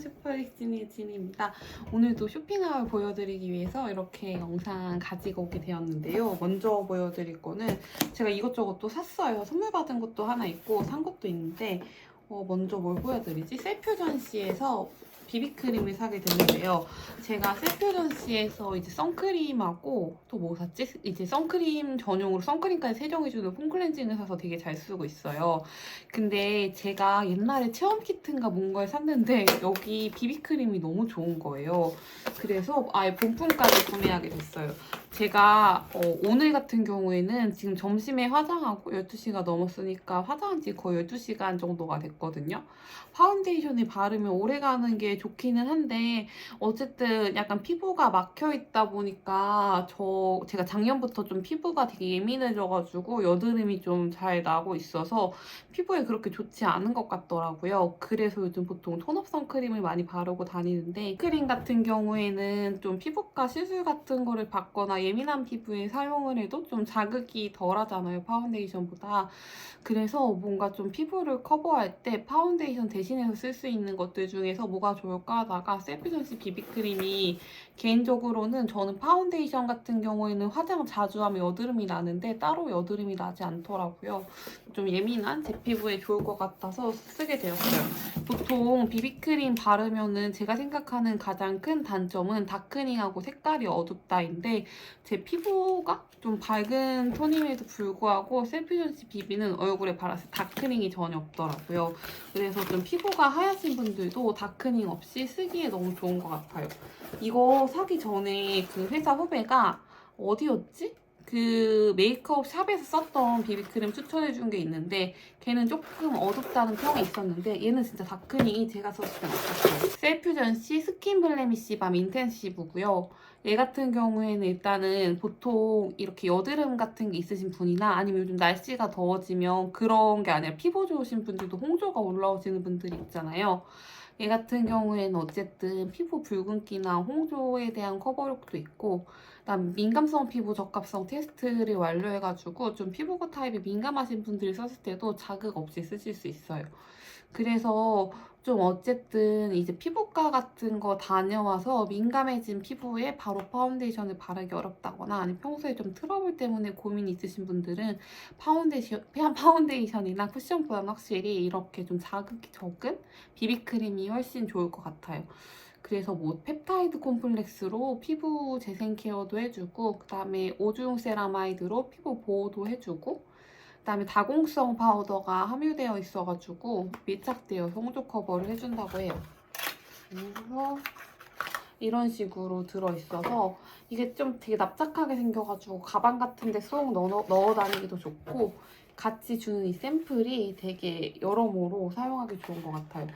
슈퍼릭진의 진입니다. 오늘도 쇼핑하울 보여드리기 위해서 이렇게 영상 가지고 오게 되었는데요. 먼저 보여드릴 거는 제가 이것저것 또 샀어요. 선물 받은 것도 하나 있고 산 것도 있는데 어, 먼저 뭘 보여드리지? 셀퓨전시에서 비비크림을 사게 됐는데요. 제가 셀퓨전시에서 이제 선크림하고 또 뭐 샀지? 이제 선크림 전용으로 선크림까지 세정해주는 폼클렌징을 사서 되게 잘 쓰고 있어요. 근데 제가 옛날에 체험 키트인가 뭔가를 샀는데 여기 비비크림이 너무 좋은 거예요. 그래서 아예 본품까지 구매하게 됐어요. 제가 어, 오늘 같은 경우에는 지금 점심에 화장하고 12시가 넘었으니까 화장한 지 거의 12시간 정도가 됐거든요. 파운데이션을 바르면 오래가는 게 좋기는 한데 어쨌든 약간 피부가 막혀 있다 보니까 저 제가 작년부터 좀 피부가 되게 예민해져가지고 여드름이 좀 잘 나고 있어서 피부에 그렇게 좋지 않은 것 같더라고요. 그래서 요즘 보통 톤업 선크림을 많이 바르고 다니는데 크림 같은 경우에는 좀 피부과 시술 같은 거를 받거나 예민한 피부에 사용을 해도 좀 자극이 덜 하잖아요. 파운데이션보다. 그래서 뭔가 좀 피부를 커버할 때 파운데이션 대신해서 쓸 수 있는 것들 중에서 뭐가 좋을까 하다가 셀피전시 비비크림이 개인적으로는 저는 파운데이션 같은 경우에는 화장 자주 하면 여드름이 나는데 따로 여드름이 나지 않더라고요. 좀 예민한 제 피부에 좋을 것 같아서 쓰게 되었어요. 보통 비비크림 바르면은 제가 생각하는 가장 큰 단점은 다크닝하고 색깔이 어둡다인데 제 피부가 좀 밝은 톤임에도 불구하고 셀피전시 비비는 얼굴에 바랐을 때 다크닝이 전혀 없더라고요. 그래서 좀 피부가 하얗신 분들도 다크닝 없이 쓰기에 너무 좋은 것 같아요. 이거 사기 전에 그 회사 후배가 어디였지? 그 메이크업 샵에서 썼던 비비크림 추천해 준 게 있는데 걔는 조금 어둡다는 평이 있었는데 얘는 진짜 다크닝이 제가 썼을 때 맞았어요. 셀퓨전시 스킨 블레미시 밤 인텐시브고요. 얘 같은 경우에는 일단은 보통 이렇게 여드름 같은 게 있으신 분이나 아니면 요즘 날씨가 더워지면 그런 게 아니라 피부 좋으신 분들도 홍조가 올라오시는 분들이 있잖아요. 얘 같은 경우에는 어쨌든 피부 붉은기나 홍조에 대한 커버력도 있고 그다음 민감성 피부 적합성 테스트를 완료해가지고 좀 피부 타입이 민감하신 분들이 썼을 때도 자극 없이 쓰실 수 있어요. 그래서 좀 어쨌든 이제 피부과 같은 거 다녀와서 민감해진 피부에 바로 파운데이션을 바르기 어렵다거나 아니면 평소에 좀 트러블 때문에 고민이 있으신 분들은 파운데이션, 파운데이션이나 쿠션보다는 확실히 이렇게 좀 자극이 적은 비비크림이 훨씬 좋을 것 같아요. 그래서 뭐 펩타이드 콤플렉스로 피부 재생 케어도 해주고 그 다음에 오중 세라마이드로 피부 보호도 해주고 그 다음에 다공성 파우더가 함유되어 있어가지고 밀착되어 홍조 커버를 해준다고 해요. 그래서 이런 식으로 들어있어서 이게 좀 되게 납작하게 생겨가지고 가방 같은 데 쏙 넣어, 넣어 다니기도 좋고 같이 주는 이 샘플이 되게 여러모로 사용하기 좋은 것 같아요.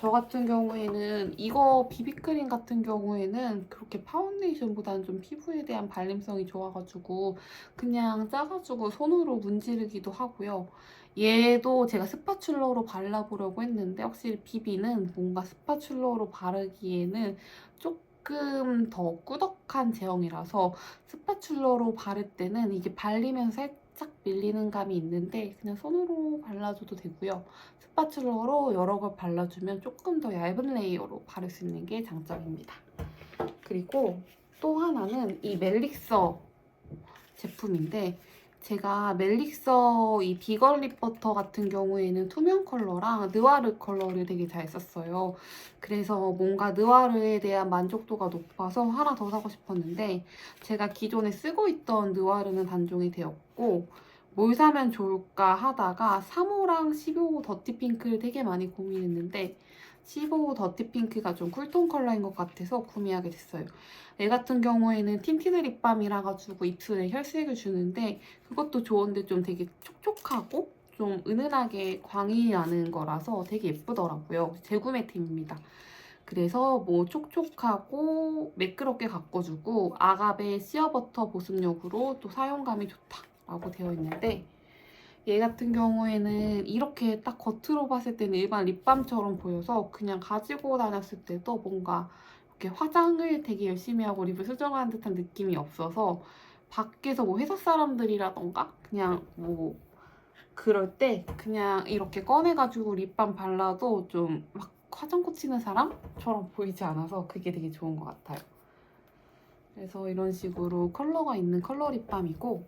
저 같은 경우에는 이거 비비크림 같은 경우에는 그렇게 파운데이션보다는 좀 피부에 대한 발림성이 좋아가지고 그냥 짜가지고 손으로 문지르기도 하고요. 얘도 제가 스파츌러로 발라보려고 했는데 확실히 비비는 뭔가 스파츌러로 바르기에는 조금 더 꾸덕한 제형이라서 스파츌러로 바를 때는 이게 발리면서 밀리는 감이 있는데 그냥 손으로 발라줘도 되고요. 스파츌러로 여러 걸 발라주면 조금 더 얇은 레이어로 바를 수 있는 게 장점입니다. 그리고 또 하나는 이 멜릭서 제품인데 제가 멜릭서 이 비건 립 버터 같은 경우에는 투명 컬러랑 느와르 컬러를 되게 잘 썼어요. 그래서 뭔가 느와르에 대한 만족도가 높아서 하나 더 사고 싶었는데 제가 기존에 쓰고 있던 느와르는 단종이 되었고 뭘 사면 좋을까 하다가 3호랑 15호 더티핑크를 되게 많이 고민했는데 15호 더티 핑크가 좀 쿨톤 컬러인 것 같아서 구매하게 됐어요. 얘 같은 경우에는 틴티드 립밤이라 가지고 입술에 혈색을 주는데 그것도 좋은데 좀 되게 촉촉하고 좀 은은하게 광이 나는 거라서 되게 예쁘더라고요. 재구매템입니다. 그래서 뭐 촉촉하고 매끄럽게 가꿔주고 아가베 시어버터 보습력으로 또 사용감이 좋다라고 되어 있는데 얘 같은 경우에는 이렇게 딱 겉으로 봤을 때는 일반 립밤처럼 보여서 그냥 가지고 다녔을 때도 뭔가 이렇게 화장을 되게 열심히 하고 립을 수정하는 듯한 느낌이 없어서 밖에서 뭐 회사 사람들이라던가 그냥 뭐 그럴 때 그냥 이렇게 꺼내가지고 립밤 발라도 좀 막 화장 고치는 사람처럼 보이지 않아서 그게 되게 좋은 것 같아요. 그래서 이런 식으로 컬러가 있는 컬러 립밤이고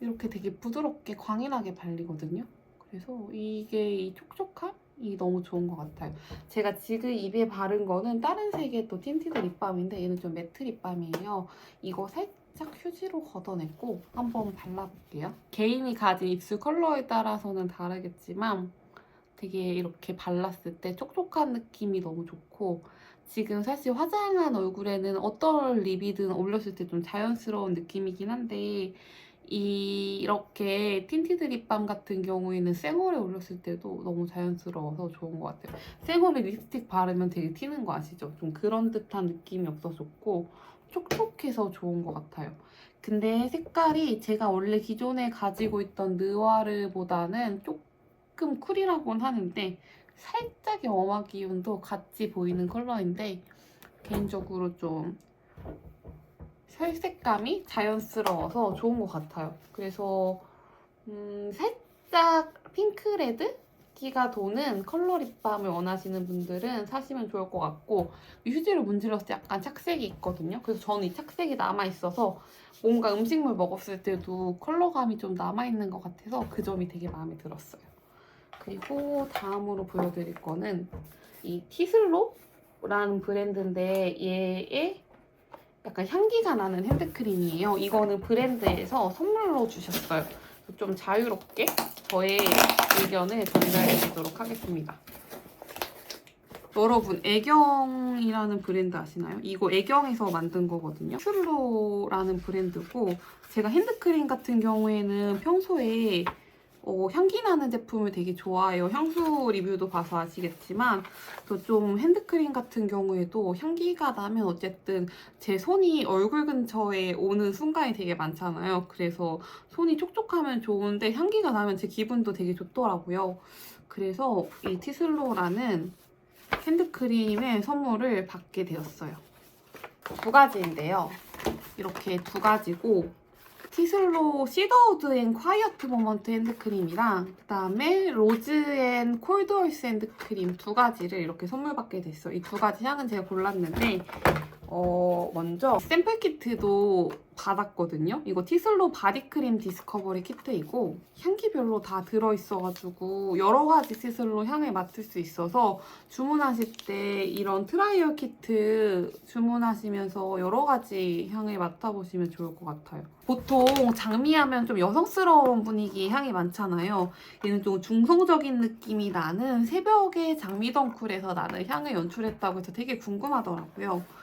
이렇게 되게 부드럽게 광일하게 발리거든요. 그래서 이게 이 촉촉함이 너무 좋은 것 같아요. 제가 지금 입에 바른 거는 다른 색의 또 틴티드 립밤인데 얘는 좀 매트 립밤이에요. 이거 살짝 휴지로 걷어냈고 한번 발라볼게요. 개인이 가진 입술 컬러에 따라서는 다르겠지만 되게 이렇게 발랐을 때 촉촉한 느낌이 너무 좋고 지금 사실 화장한 얼굴에는 어떤 립이든 올렸을 때 좀 자연스러운 느낌이긴 한데 이 이렇게 틴티드 립밤 같은 경우에는 생얼에 올렸을 때도 너무 자연스러워서 좋은 것 같아요. 생얼에 립스틱 바르면 되게 튀는 거 아시죠? 좀 그런 듯한 느낌이 없어서 좋고 촉촉해서 좋은 것 같아요. 근데 색깔이 제가 원래 기존에 가지고 있던 느와르보다는 조금 쿨이라고는 하는데 살짝의 웜화 기운도 같이 보이는 컬러인데 개인적으로 좀 혈색감이 자연스러워서 좋은 것 같아요. 그래서 음, 살짝 핑크레드? 기가 도는 컬러 립밤을 원하시는 분들은 사시면 좋을 것 같고 휴지를 문질렀을 때 약간 착색이 있거든요. 그래서 저는 이 착색이 남아있어서 뭔가 음식물 먹었을 때도 컬러감이 좀 남아있는 것 같아서 그 점이 되게 마음에 들었어요. 그리고 다음으로 보여드릴 거는 이 티슬로라는 브랜드인데 얘의 약간 향기가 나는 핸드크림이에요. 이거는 브랜드에서 선물로 주셨어요. 좀 자유롭게 저의 의견을 전달해 주도록 하겠습니다. 여러분 애경이라는 브랜드 아시나요? 이거 애경에서 만든 거거든요. 슐로라는 브랜드고 제가 핸드크림 같은 경우에는 평소에 어, 향기 나는 제품을 되게 좋아해요. 향수 리뷰도 봐서 아시겠지만 또 좀 핸드크림 같은 경우에도 향기가 나면 어쨌든 제 손이 얼굴 근처에 오는 순간이 되게 많잖아요. 그래서 손이 촉촉하면 좋은데 향기가 나면 제 기분도 되게 좋더라고요. 그래서 이 티슬로라는 핸드크림의 선물을 받게 되었어요. 두 가지인데요. 이렇게 두 가지고 티슬로 시더우드 앤 콰이어트 모먼트 핸드크림이랑 그다음에 로즈 앤 콜드얼스 핸드크림 두 가지를 이렇게 선물 받게 됐어요. 이 두 가지 향은 제가 골랐는데 어, 먼저 샘플 키트도 받았거든요. 이거 티슬로 바디크림 디스커버리 키트이고 향기별로 다 들어있어가지고 여러 가지 티슬로 향을 맡을 수 있어서 주문하실 때 이런 트라이얼 키트 주문하시면서 여러 가지 향을 맡아보시면 좋을 것 같아요. 보통 장미하면 좀 여성스러운 분위기의 향이 많잖아요. 얘는 좀 중성적인 느낌이 나는 새벽에 장미 덩쿨에서 나는 향을 연출했다고 해서 되게 궁금하더라고요.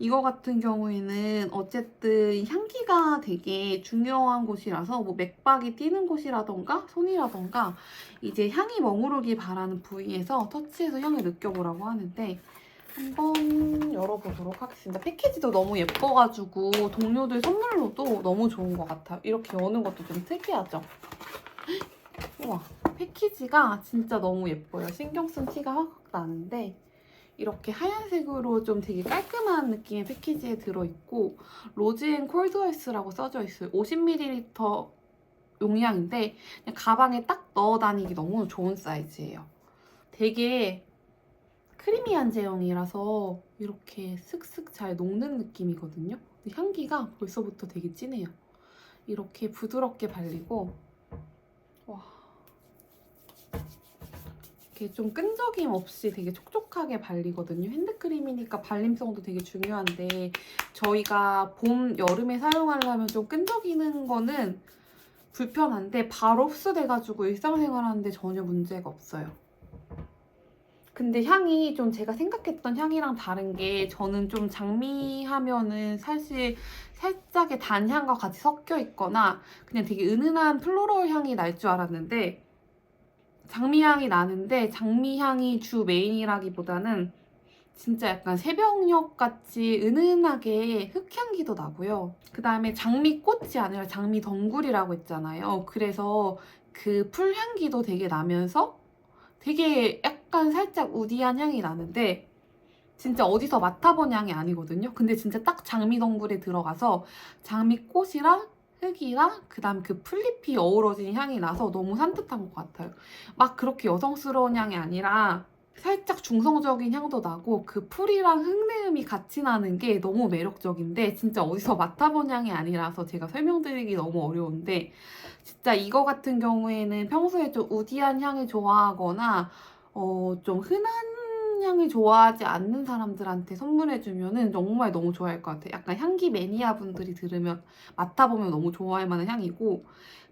이거 같은 경우에는 어쨌든 향기가 되게 중요한 곳이라서 뭐 맥박이 뛰는 곳이라던가 손이라던가 이제 향이 머무르길 바라는 부위에서 터치해서 향을 느껴보라고 하는데 한번 열어보도록 하겠습니다. 패키지도 너무 예뻐가지고 동료들 선물로도 너무 좋은 것 같아요. 이렇게 여는 것도 좀 특이하죠? 우와 패키지가 진짜 너무 예뻐요. 신경 쓴 티가 확 나는데 이렇게 하얀색으로 좀 되게 깔끔한 느낌의 패키지에 들어있고 로즈앤 콜드아이스라고 써져 있어요. 50ml 용량인데 가방에 딱 넣어 다니기 너무 좋은 사이즈예요. 되게 크리미한 제형이라서 이렇게 슥슥 잘 녹는 느낌이거든요. 향기가 벌써부터 되게 진해요. 이렇게 부드럽게 발리고 와 이렇게 좀 끈적임 없이 되게 촉촉하게 발리거든요. 핸드크림이니까 발림성도 되게 중요한데 저희가 봄, 여름에 사용하려면 좀 끈적이는 거는 불편한데 바로 흡수돼가지고 일상생활 하는데 전혀 문제가 없어요. 근데 향이 좀 제가 생각했던 향이랑 다른 게 저는 좀 장미 하면은 사실 살짝의 단향과 같이 섞여 있거나 그냥 되게 은은한 플로럴 향이 날 줄 알았는데 장미향이 나는데 장미향이 주 메인이라기보다는 진짜 약간 새벽녘 같이 은은하게 흙향기도 나고요. 그 다음에 장미꽃이 아니라 장미 덩굴이라고 했잖아요. 그래서 그 풀향기도 되게 나면서 되게 약간 살짝 우디한 향이 나는데 진짜 어디서 맡아본 향이 아니거든요. 근데 진짜 딱 장미 덩굴에 들어가서 장미꽃이랑 흙이랑 그다음 그 풀잎이 어우러진 향이 나서 너무 산뜻한 것 같아요. 막 그렇게 여성스러운 향이 아니라 살짝 중성적인 향도 나고 그 풀이랑 흙내음이 같이 나는 게 너무 매력적인데 진짜 어디서 맡아본 향이 아니라서 제가 설명드리기 너무 어려운데 진짜 이거 같은 경우에는 평소에 좀 우디한 향을 좋아하거나 어, 좀 흔한 향을 좋아하지 않는 사람들한테 선물해주면은 정말 너무 좋아할 것 같아요. 약간 향기 매니아 분들이 들으면 맡아보면 너무 좋아할 만한 향이고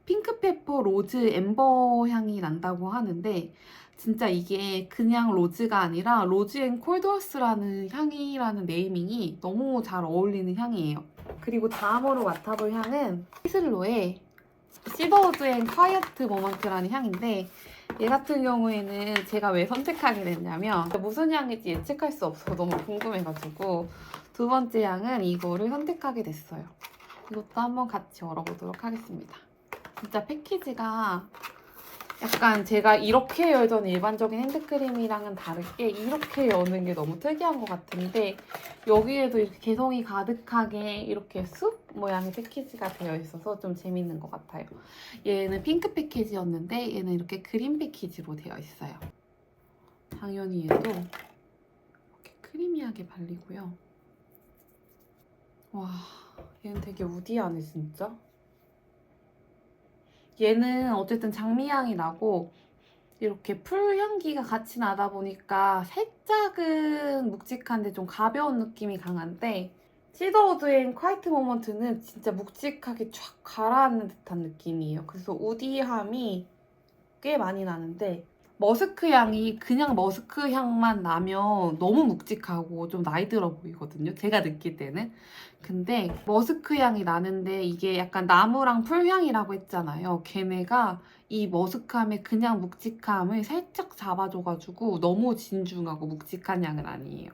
핑크페퍼 로즈 엠버 향이 난다고 하는데 진짜 이게 그냥 로즈가 아니라 로즈 앤 콜드워스라는 향이라는 네이밍이 너무 잘 어울리는 향이에요. 그리고 다음으로 맡아볼 향은 히슬로의 시버우드 앤 콰이어트 모먼트라는 향인데 얘 같은 경우에는 제가 왜 선택하게 됐냐면 무슨 향일지 예측할 수 없어서 너무 궁금해가지고 두 번째 향은 이거를 선택하게 됐어요. 이것도 한번 같이 열어보도록 하겠습니다. 진짜 패키지가 약간 제가 이렇게 열던 일반적인 핸드크림이랑은 다르게 이렇게 여는 게 너무 특이한 것 같은데 여기에도 이렇게 개성이 가득하게 이렇게 숲 모양의 패키지가 되어 있어서 좀 재밌는 것 같아요. 얘는 핑크 패키지였는데 얘는 이렇게 그린 패키지로 되어 있어요. 당연히 얘도 이렇게 크리미하게 발리고요. 와, 얘는 되게 우디하네 진짜. 얘는 어쨌든 장미향이 나고 이렇게 풀 향기가 같이 나다 보니까 살짝은 묵직한데 좀 가벼운 느낌이 강한데 시더우드 앤 콰이트 모먼트는 진짜 묵직하게 쫙 가라앉는 듯한 느낌이에요. 그래서 우디함이 꽤 많이 나는데 머스크 향이 그냥 머스크 향만 나면 너무 묵직하고 좀 나이 들어 보이거든요. 제가 느낄 때는. 근데 머스크 향이 나는데 이게 약간 나무랑 풀향이라고 했잖아요. 걔네가 이 머스크함의 그냥 묵직함을 살짝 잡아줘가지고 너무 진중하고 묵직한 향은 아니에요.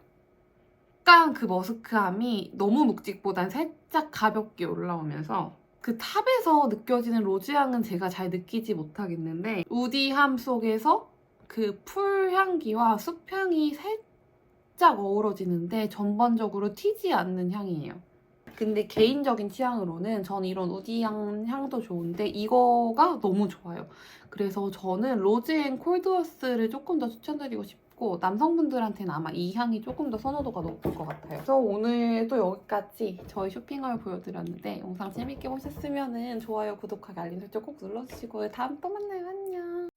약간 그 머스크함이 너무 묵직보단 살짝 가볍게 올라오면서 그 탑에서 느껴지는 로즈향은 제가 잘 느끼지 못하겠는데 우디함 속에서 그 풀향기와 숲향이 살짝 어우러지는데 전반적으로 튀지 않는 향이에요. 근데 개인적인 취향으로는 전 이런 우디향 향도 좋은데 이거가 너무 좋아요. 그래서 저는 로즈 앤 콜드워스를 조금 더 추천드리고 싶고 남성분들한테는 아마 이 향이 조금 더 선호도가 높을 것 같아요. 그래서 오늘도 여기까지 저희 쇼핑하을 보여드렸는데 영상 재밌게 보셨으면 좋아요, 구독하기, 알림 설정 꼭 눌러주시고 다음 또 만나요. 안녕.